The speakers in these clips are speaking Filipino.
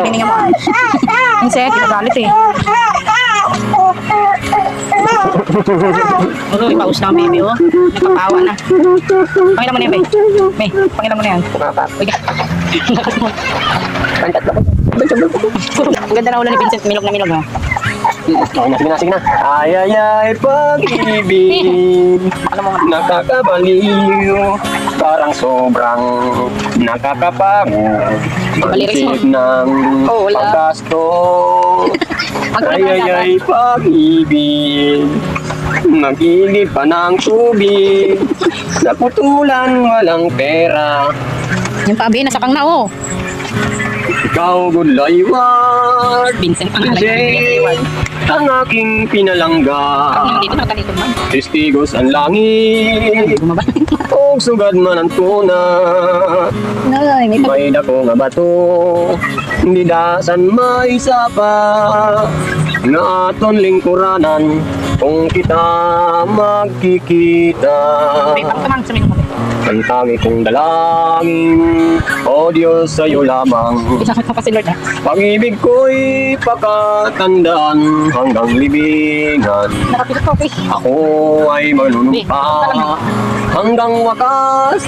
Tingnan mo. Insect, nagalit eh. Ulo, ipaus na ang baby oh. Nagpapawa na. Pangilan mo na yan, Bay. Bay, pangilan mo na yan. Uy, Ang ganda na ulo ni Vincent, milog na milog oh. Okay na, sige na, sige na. Ay, ay, ay, pag-ibig. Ano mo? Nakakabaliw. Parang sobrang nakakapagod. Isip ng Oh, wala. paggasto. Ay, ay, ay, pag-ibig. Nagigib pa ng tubig. Naputulan, walang pera. Yung pabi, nasa kang na oh. Ikaw, good layward. Vincent, pangalan niya. Jane, ang aking pinalangga. Testigos ang langit. O sugad man ang tuna. Nay, may pag... May dako nga bato. Hindi dasan may sapa. Na aton lingkuranan. Kung kita magkikita. May pagkamang sa mga Ang tangi kong dalangin. O Diyos sa'yo lamang. Isang pa si Lord ah. Pag-ibig ko'y pakatandaan hanggang libingan. Nakapilot ko, okay. Ako ay manunumpa hanggang wakas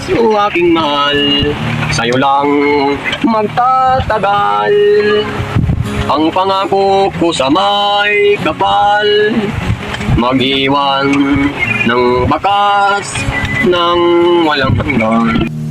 aking mahal. Sa'yo lang magtatagal. Ang pangako ko sa may kapal. Mag-iwan ng bakas ng walang hanggan.